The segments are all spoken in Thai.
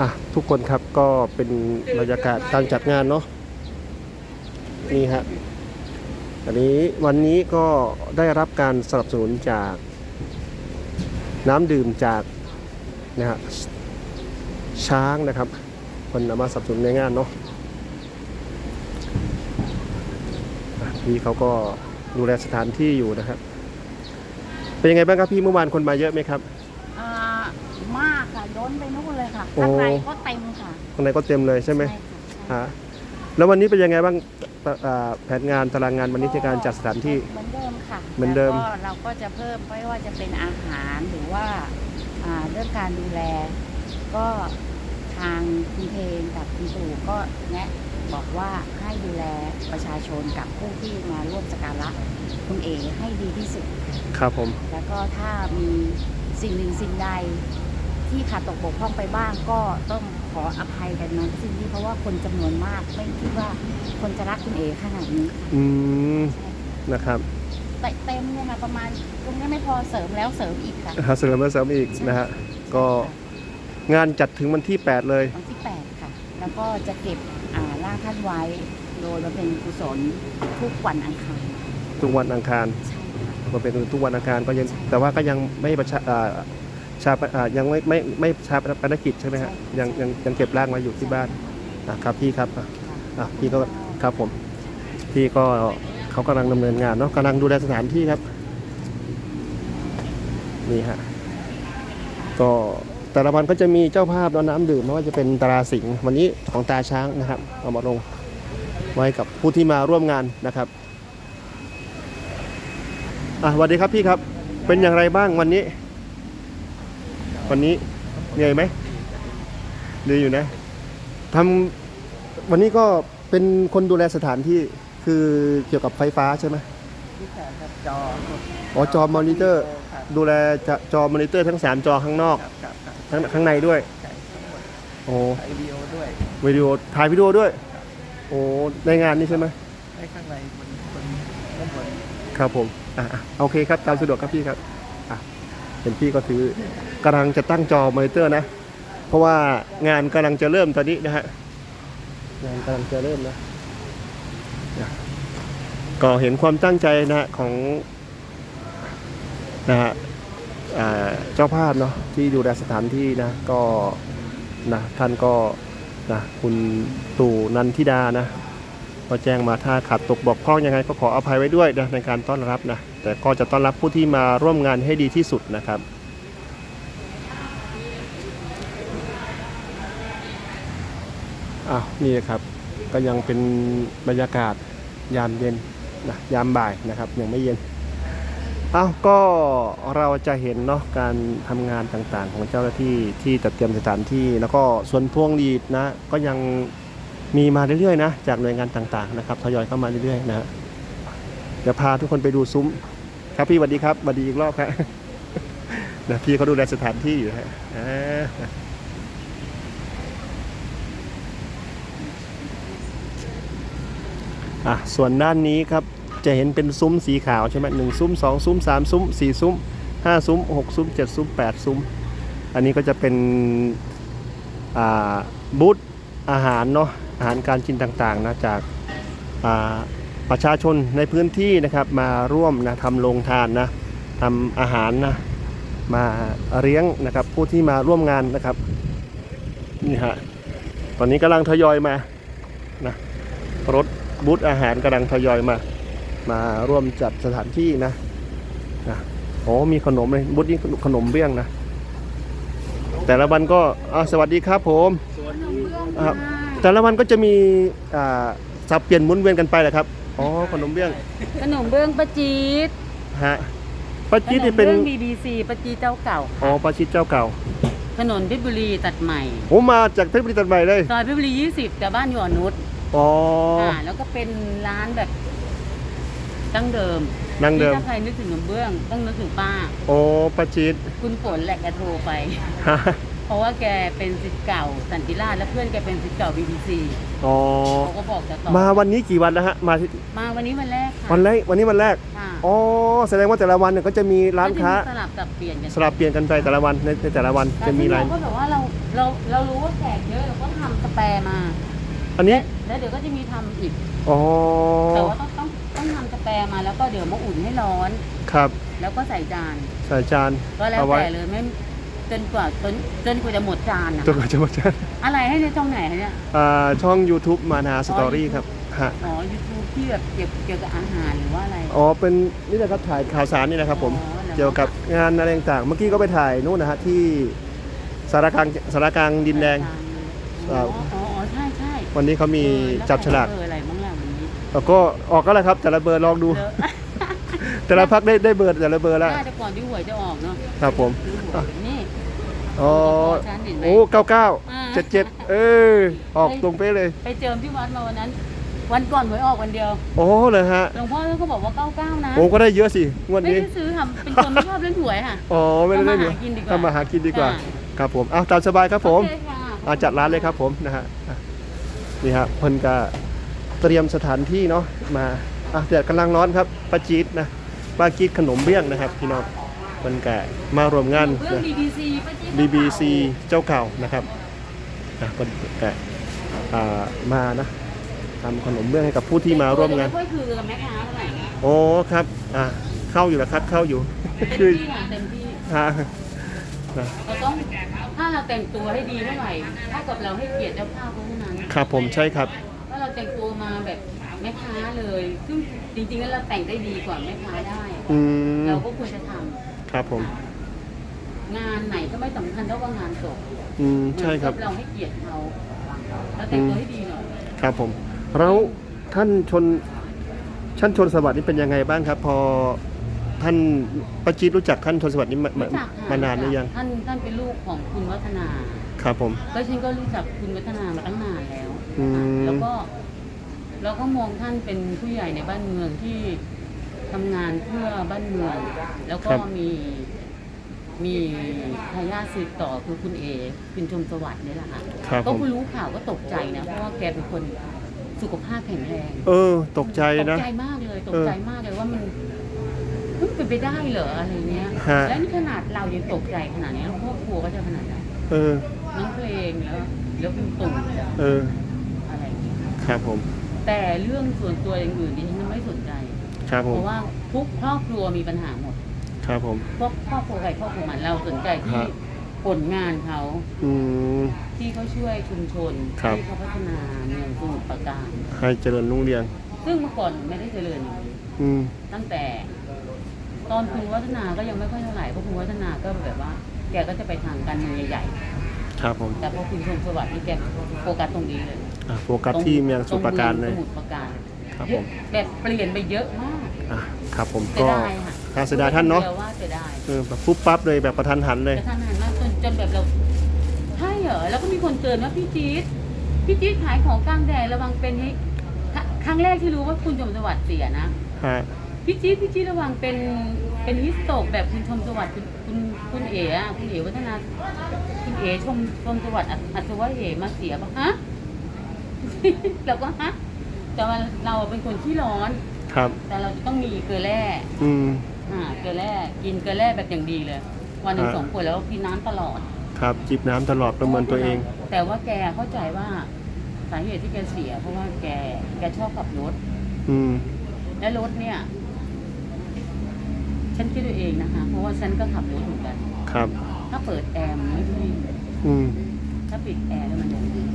อะทุกคนครับก็เป็นบรรยากาศการจัดงานเนาะนี่ฮะอันนี้วันนี้ก็ได้รับการสนับสนุนจากน้ำดื่มจากนะฮะช้างนะครับ คนนำมาสนับสนุนในงานเนาะพี่เขาก็ดูแลสถานที่อยู่นะครับ เป็นยังไงบ้างครับพี่เมื่อวานคนมาเยอะไหมครับ ล้นไปนู่นเลยค่ะโอ้ข้างในก็เต็มค่ะข้างในก็เต็มเลยใช่ไหมค่ะใช่ฮะแล้ววันนี้เป็นยังไงบ้างตอ่าแผนงานตารางงานวันนี้ในการจัดสถานที่เหมือนเดิมค่ะเหมือนเดิมแล้วก็เราก็จะเพิ่มไม่ว่าจะเป็นอาหารหรือว่าอ่าเรื่องการดูแล ก็ทางคุณเพลงกับคุณตู่ก็แนะบอกว่าให้ดูแลประชาชนกับผู้ที่มาร่วมสกการะคุณเอให้ดีที่สุด ครับผม แล้วก็ถ้ามีสิ่งหนึ่งสิ่งใด ที่ขาดตกบกพร่องไปบ้างก็ต้องขออภัยกันนะสิ่งนี้เพราะว่าคนจำนวนมากไม่คิดว่าคนจะรักคุณเอขนาดนี้ค่ะอืมนะครับแต่เต็มเนี่ยค่ะประมาณตรงนี้ไม่พอเสริมแล้วเสริมอีกค่ะหาเสริมมาเสริมอีกนะฮะก็งานจัดถึงวันที่ 8 เลย วันที่แปดค่ะ แล้วก็จะเก็บอ่าร่างท่านไว้โดยมาเป็นกุศลทุกวันอังคารทุกวันอังคารใช่ค่ะ ก็เป็นทุกวันอังคารก็ยังแต่ว่าก็ยังไม่ประชาอ่า ชาปอ่ายังไม่ไม่ไม่ชาปนกิจใช่ไหมฮะยังยังยังเก็บร่างไว้อยู่ที่บ้านนะครับพี่ครับอะอะพี่ก็ครับผมพี่ก็เขากำลังดำเนินงานเนาะกำลังดูแลสถานที่ครับนี่ฮะก็แต่ละวันก็จะมีเจ้าภาพเนาะน้ำดื่มไม่ว่าจะเป็นตราสิงห์วันนี้ของตาช้างนะครับ เอามาลงไว้กับผู้ที่มาร่วมงานนะครับอะสวัสดีครับพี่ครับเป็นอย่างไรบ้างวันนี้ วันนี้เหนื่อยไหมดีอยู่นะทำวันนี้ก็เป็นคนดูแลสถานที่คือเกี่ยวกับไฟฟ้าใช่ไหมที่แขนครับจออ๋อจอมอนิเตอร์ ครับดูแลจะจอมอนิเตอร์ทั้ง 3 จอข้างนอกครับครับครับทั้งข้างในด้วย ใช่ทั้งหมดโอ้ถ่ายวิดีโอด้วยวิดีโอถ่ายวิดีโอด้วย โอ้ในงานนี้ใช่ไหมให้ข้างในบนบนด้านบน ครับผมอะอะโอเคครับตามสะดวกครับพี่ครับอะเห็นพี่ก็ถือ กำลังจะตั้งจอมอนิเตอร์นะ เพราะว่างานกำลังจะเริ่มตอนนี้นะฮะงานกำลังจะเริ่มนะก็เห็นความตั้งใจนะของนะฮะเจ้าภาพเนาะที่ดูแลสถานที่นะก็นะท่านก็นะคุณตู่นันทิดานะก็แจ้งมาถ้าขาดตกบกพร่องยังไงก็ขออภัยไว้ด้วยนะในการต้อนรับนะแต่ก็จะต้อนรับผู้ที่มาร่วมงานให้ดีที่สุดนะครับ อ้าวนี่ครับก็ยังเป็นบรรยากาศยามเย็นนะยามบ่ายนะครับยังไม่เย็นอ้าวก็เราจะเห็นเนาะการทำงานต่างๆ ของเจ้าหน้าที่ที่จัดเตรียมสถานที่ แล้วก็ส่วนพวงหลีดนะก็ยังมีมาเรื่อยๆนะจากหน่วยงานต่างๆนะครับทยอยเข้ามาเรื่อยๆนะฮะเดี๋ยวพาทุกคนไปดูซุ้ม ครับพี่สวัสดีครับสวัสดีอีกรอบครับนะพี่เขาดูแลสถานที่อยู่ฮะ อะส่วนด้านนี้ครับจะเห็นเป็นซุ้มสีขาวใช่ไหมหนึ่งซุ้มสองซุ้มสามซุ้มสี่ซุ้มห้าซุ้มหกซุ้มเจ็ดซุ้มแปดซุ้ม อันนี้ก็จะเป็นบูธอาหารเนาะอาหารการกินต่างๆนะจากาประชาชนในพื้นที่นะครับมาร่วมนะทำโรงทานนะทำอาหารนะมาเลี้ยงนะครับผู้ที่มาร่วมงานนะครับนี่ฮะตอนนี้กำลังทยอยมานะรถ บูธอาหารกำลังทยอยมา มาร่วมจัดสถานที่นะนะโอ้มีขนมเลยบูธนี้ขนมเบี้ยงนะ แต่ละวันก็อ่าสวัสดีครับผมครับแต่ละวันก็จะมีอ่าสับเปลี่ยนหมุนเวียนกันไปแหละครับอ๋อขนมเบี้ยง ขนมเบื้องประจีดฮะป้าจี๊ดนี่เป็นขมบื้อง BBC ประจีดเจ้าเก่า อ๋อป้าจี๊ดเจ้าเก่าถนนเพชรบุรีตัดใหม่ ผมมาจากเพชรบุรีตัดใหม่เลย ซอยเพชรบุรี 20 แต่บ้านอยู่อ่อนนุช อ๋ออ่าแล้วก็เป็นร้านแบบดั้งเดิมนั่งเดิม ที่ถ้าใครนึกถึงขนมเบื้อง ต้องนึกถึงป้า โอ้ป้าจี๊ดคุณฝนแหละแกโทรไปฮะเพราะว่าแกเป็นศิษย์เก่าสันติราชและเพื่อนแกเป็นศิษย์เก่า BBC อ๋อ เขาก็บอกจะต่อมาวันนี้กี่วันแล้วฮะ มาที่มาวันนี้วันแรกค่ะวันแรกวันนี้วันแรก ค่ะอ๋อ แสดงว่าแต่ละวันเนี่ยก็จะมีร้านค้า ก็จะมีสลับสับเปลี่ยนกันสลับเปลี่ยนกันไปแต่ละวันในในแต่ละวันจะมีร้านแต่ซึ่งเก็แบบว่าเราเราเรารู้ว่าแขกเยอะเราก็ทำสแปรมา อันนี้ แล้วเดี๋ยวก็จะมีทำอีก อ๋อ แต่ว่าต้องต้องต้องทำสแปรมาแล้วก็เดี๋ยวมาอุ่นให้ร้อน ครับแล้วก็ใส่จาน ใส่จาน ก็แล้วเอาไว้ แต่เลยไม่จนกว่าจนจนกว่าจะหมดจานอะจนกว่าจะหมดจานอะไรให้ในช่องไหนคะเนี่ย อ่าช่อง YouTube มานาสตอรี่ครับฮะอ๋อยูทูบที่แบบเกี่ยวเกี่ยวกับอาหารหรือว่าอะไร อ๋อ เป็นนี่นะครับถ่ายข่าวสารนี่นะครับผม อ๋อหรอ เกี่ยวกับงานอะไรต่างๆ เมื่อกี้ก็ไปถ่ายนู่นนะฮะที่สารกลางสารกลางดินแดง อ๋ออ๋ออ๋อใช่ใช่ วันนี้เขามีเออแล้วจับฉลากเบอร์อะไรบ้างล่ะวันนี้แล้วก็ออกก็แล้วครับแต่ละเบอร์ลองดูเลอะแต่ละพักได้ได้เบอร์แต่ละเบอร์แล้วน่าจะก่อนที่หวยจะออกเนาะครับผมดูหวยนี่อ๋อฉันเห็นไหมโอ้เก้าเก้าอ่าเจ็ดเจ็ดเออออกตรงเป๊ะเลย ไปเจิมที่วัดมาวันนั้น วันก่อนหวยออกวันเดียวโอ้เลยฮะหลวงพ่อท่านก็บอกว่า99นะโอ้ก็ได้เยอะสิงวดไม่นี้ได้ซื้อทำเป็นคนไม่ชอบเล่นหวยค่ะ อ๋อไม่ได้เล่นทำมาหากินดีกว่า ทำมาหากินดีกว่าอ่าครับผมเอาตามสบายครับผม โอเคค่ะ อาจัดร้านเลยครับผมนะฮะอะ นี่ฮะเพิ่นก็เตรียมสถานที่เนาะมาอะแดดกำลังร้อนครับป้าจี๊ดนะป้าจี๊ดขนมเบี้ยงนะครับพี่น้องเพิ่นก็มารวมงานเรื่องนะ BBC ป้าจิ๊บ BBC เจ้าเก่านะครับอะเพิ่นก็อ่ามานะทำขนมเบื้องให้กับผู้ที่มาร่วมงานก็คือแม่ค้าเท่าไหร่นะโอ้ครับ อะเข้าอยู่แล้วครับ เข้าอยู่ เต็มคือที่ค่ะเต็มที่ฮะนะเราต้อง ถ้าเราแต่งตัวให้ดีเท่าไหร่เท่ากับเราให้เกียรติเจ้าภาพเขาเท่านั้น ครับผมใช่ครับ ถ้าเราแต่งตัวมาแบบแม่ค้าเลย ซึ่งจริงๆแล้วเราแต่งได้ดีกว่าแม่ค้าได้ อืมเราก็ควรจะทำครับผม งานไหนก็ไม่สำคัญเท่ากับงานศพอืมใช่ครับ เราให้เกียรติเขาเราแต่งตัวให้ดีหน่อย ครับผม แล้วท่านชนท่านชนสวัสดิ์นี่เป็นยังไงบ้างครับ พอ ท่านประจิตรู้จักท่านชนสวัสดิ์นี่มามารู้จักค่ะมานานหรือยังท่านท่านเป็นลูกของคุณวัฒนา ครับผม ก็ฉันก็รู้จักคุณวัฒนามาตั้งนานแล้วอืมแล้วก็เราก็มองท่านเป็นผู้ใหญ่ในบ้านเมืองที่ทำงานเพื่อบ้านเมือง แล้วก็มีมีทายาทสืบต่อคือคุณเอคุณชมสวัสดิ์เนี่ยแหละค่ะครับก็ผมคุณรู้ข่าวก็ตกใจนะ เพราะว่าแกเป็นคนสุขภาพแข็งแรง เออ ตกใจตกนะ ใจมากเลยตกใจมากเลยว่ามันมัน เป็นไปได้เหรออะไรเนี้ย ฮะ แล้วนี่ขนาดเรายังตกใจขนาดนี้แล้วครอบครัวก็จะขนาดไหนเออ น้องเพลงแล้วแล้วคุณตุ่มแล้วเออ อะไรอย่างเงี้ยครับผม แต่เรื่องส่วนตัวอย่างอื่นดิฉันไม่สนใจ ครับผเพม ราะว่าทุกครอบครัวมีปัญหาหมดครับผม พวกครอบครัวใครครอบครัวมันเราสนใจที่ฮะ ผลงานเขาอืม ที่เขาช่วยชุมชนครับ ที่เขาพัฒนาเมืองสมุทรปราการ ให้เจริญรุ่งเรือง ซึ่งเมื่อก่อนไม่ได้เจริญอย่างนี้อืม ตั้งแต่ ตอนคุณวัฒนาก็ยังไม่ค่อยเท่าไหร่เพราะคุณวัฒนาก็แบบว่า แกก็จะไปทางการเมืองใหญ่ครับผมๆแต่พอคุณชมสวัสดิ์นี่แกโฟกัสตรงนี้เลยอะโฟกัสที่เมืองสมุทรปราการเลย ตงมืองสมุทรปราการครับผมแบบเปลี่ยนไปเยอะมากอะครับผมเสียก็ดายค่ะน่าเสียดายท่านเนาะดียวว่าเสียดาย เออแบบปุ๊บปั๊บเลยแบบประทันหันเลยแต่ท่านหันมาจนจนแบบเราใช่เหรอแล้วก็มีคนเตือนว่าพี่จี๊ดพี่จี๊ดขายของกลางแดดระวังเป็นให้คครั้งแรกที่รู้ว่าคุณชมสวัสดิ์เสียนะฮะ พี่จี๊ดพี่จี๊ดระวังเป็นเป็นฮิสโตกแบบคุณชมสวัสดิ์คุณคุณคุณเอ๋อะคุณเอ๋วัฒนาคุณเอ๋ชมชมสวัสดิ์อัศอัศวะเอ๋มาเสียปะฮะ เราก็ฮะแต่ว่าเราเป็นคนขี้ร้อน ครับ แต่เราจะต้องมีเกลือแร่อืม อ่าเกลือแร่กินเกลือแร่แบบอย่างดีเลย วันหนึ่งฮะสองขวดแล้วกินน้ำตลอด ครับจิบน้ำตลอดประเมินตัวเอง แต่ว่าแกเข้าใจว่าสาเหตุที่แกเสีย เพราะว่าแกแกชอบขับรถ อืม และรถเนี่ย ฉันคิดตัวเองนะคะ เพราะว่าฉันก็ขับรถเหมือนกัน ครับ ถ้าเปิดแอร์มันไม่วิ่งอืม ถ้าปิดแอร์แล้วมันจะวิ่ง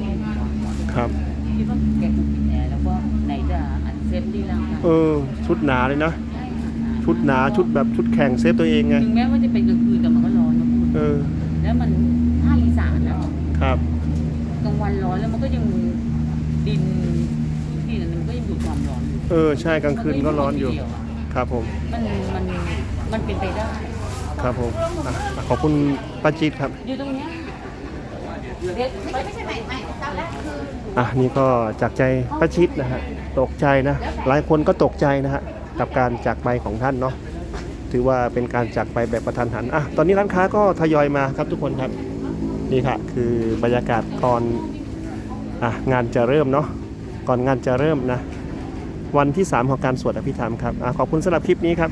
ครับ คิดว่าแกคงปิดแอร์แล้วก็ไหนจะอัดเซฟตี้ร่างกายเออ ชุดหนาเลยนะ ใช่ค่ะชุดหนา ชุดแบบชุดแข่งเซฟตัวเองไง ถึงแม้ว่าจะเป็นกลางคืนแต่มันก็ร้อนนะคุณเออ แล้วมันภาคอีสานนะครับ กลางวันร้อนแล้วมันก็ยังดินที่นั่นมันก็ยังดูดความร้อนอยู่เออ ใช่กลางคืนก็ร้อนอยู่ มัก็งร้นทีเดีวะครับผม มันมัน มันเป็นไปได้ ครับผมอะขอบคุณป้าจิตครับ อยู่ตรงเนี้ยเด็ดไม่ใช่ใหม่ใหม่ตอนแรกคืออะนี่ก็จากใจป้าชิดนะฮะตกใจนะหลายคนก็ตกใจนะฮะกับการจากไปของท่านเนาะถือว่าเป็นการจากไปแบบประทันหันอะตอนนี้ร้านค้าก็ทยอยมาครับทุกคนครับนี่ค่ะคือบรรยากาศก่อนอะงานจะเริ่มเนาะก่อนงานจะเริ่มนะวันที่ 3 ของการสวดอภิธรรมครับอะขอบคุณสำหรับคลิปนี้ครับ